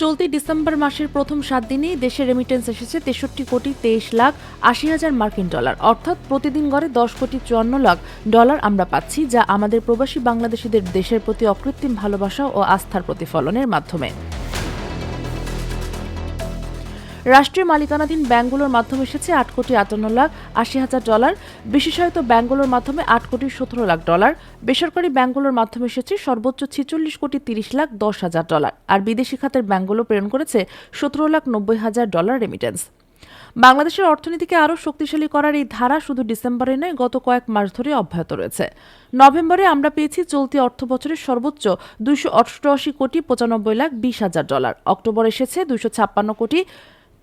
চলতি ডিসেম্বর মাসের প্রথম সাত দিনেই দেশে রেমিটেন্স এসেছে তেষট্টি কোটি তেইশ লাখ আশি হাজার মার্কিন ডলার। অর্থাৎ প্রতিদিন গড়ে দশ কোটি চুয়ান্ন লাখ ডলার আমরা পাচ্ছি, যা আমাদের প্রবাসী বাংলাদেশিদের দেশের প্রতি অকৃত্রিম ভালোবাসা ও আস্থার প্রতিফলনের মাধ্যমে। রাষ্ট্রীয় মালিকানাধীন ব্যাংকগুলোর মাধ্যমে এসেছে আট কোটি আটান্ন লাখ আশি হাজার ডলার। বিশেষায়িত ব্যাংকগুলোর মাধ্যমে আট কোটি সতেরো লাখ ডলার। বেসরকারি ব্যাংকগুলোর মাধ্যমে এসেছে সর্বোচ্চ ছেচল্লিশ কোটি তিরিশ লাখ দশ হাজার ডলার। আর বিদেশি খাতের ব্যাংকগুলো প্রেরণ করেছে সতেরো লাখ নব্বই হাজার ডলার রেমিটেন্স বাংলাদেশের অর্থনীতিকে আরও শক্তিশালী করার এই ধারা শুধু ডিসেম্বরে নয়, গত কয়েক মাস ধরে অব্যাহত রয়েছে। নভেম্বরে আমরা পেয়েছি চলতি অর্থ বছরের সর্বোচ্চ দুইশো অষ্টআশি কোটি পঁচানব্বই লাখ বিশ হাজার ডলার। অক্টোবর এসেছে দুইশো ছাপ্পান্ন কোটি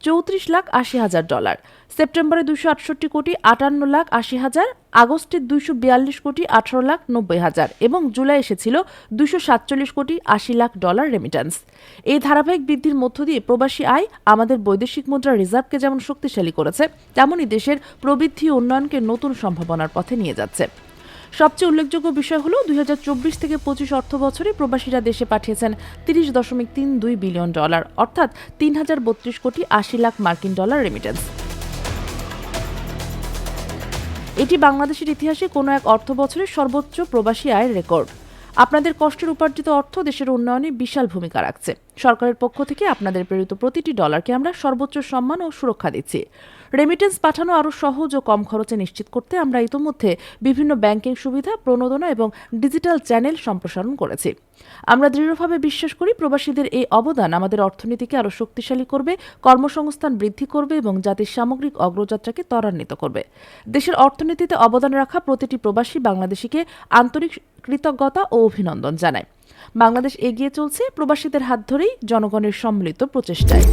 চৌত্রিশ লাখ আশি হাজার ডলার। সেপ্টেম্বরে দুশো আটষট্টি কোটি, আটান্ন লাখ আশি হাজার। আগস্টে দুইশো বিয়াল্লিশ কোটি, আঠারো লাখ নব্বই হাজার। এবং জুলাই এসেছিল দুশো সাতচল্লিশ কোটি, আশি লাখ ডলার রেমিট্যান্স এই ধারাবাহিক বৃদ্ধির মধ্য দিয়ে প্রবাসী আয় আমাদের বৈদেশিক মুদ্রা রিজার্ভকে যেমন শক্তিশালী করেছে, তেমনই দেশের প্রবৃদ্ধি উন্নয়নকে নতুন সম্ভাবনার পথে নিয়ে যাচ্ছে। সবচেয়ে উল্লেখযোগ্য বিষয় হল দুই থেকে পঁচিশ অর্থ বছরে প্রবাসীরা দেশে পাঠিয়েছেন তিরিশ দশমিক তিন দুই বিলিয়ন ডলার, অর্থাৎ তিন হাজার বত্রিশ কোটি আশি লাখ মার্কিন ডলার রেমিটেন্স এটি বাংলাদেশের ইতিহাসে কোনো এক অর্থ বছরের সর্বোচ্চ প্রবাসী আয়ের রেকর্ড আপনাদের কষ্টের উপার্জিত অর্থ দেশের উন্নয়নে বিশাল ভূমিকা রাখছে। সরকারের পক্ষ থেকে আপনাদের প্রেরিত প্রতিটি ডলারকে আমরা সর্বোচ্চ সম্মান ও সুরক্ষা দিচ্ছি। রেমিটেন্স পাঠানো আরও সহজ ও কম খরচে নিশ্চিত করতে আমরা ইতোমধ্যে বিভিন্ন ব্যাংকিং সুবিধা, প্রণোদনা এবং ডিজিটাল চ্যানেল সম্প্রসারণ করেছি। আমরা দৃঢ়ভাবে বিশ্বাস করি প্রবাসীদের এই অবদান আমাদের অর্থনীতিকে আরও শক্তিশালী করবে, কর্মসংস্থান বৃদ্ধি করবে এবং জাতির সামগ্রিক অগ্রযাত্রাকে ত্বরান্বিত করবে। দেশের অর্থনীতিতে অবদান রাখা প্রতিটি প্রবাসী বাংলাদেশিকে আন্তরিক কৃতজ্ঞতা ও অভিনন্দন জানায়। বাংলাদেশ এগিয়ে চলছে প্রবাসীদের হাত ধরেই জনগণের সম্মিলিত প্রচেষ্টায়।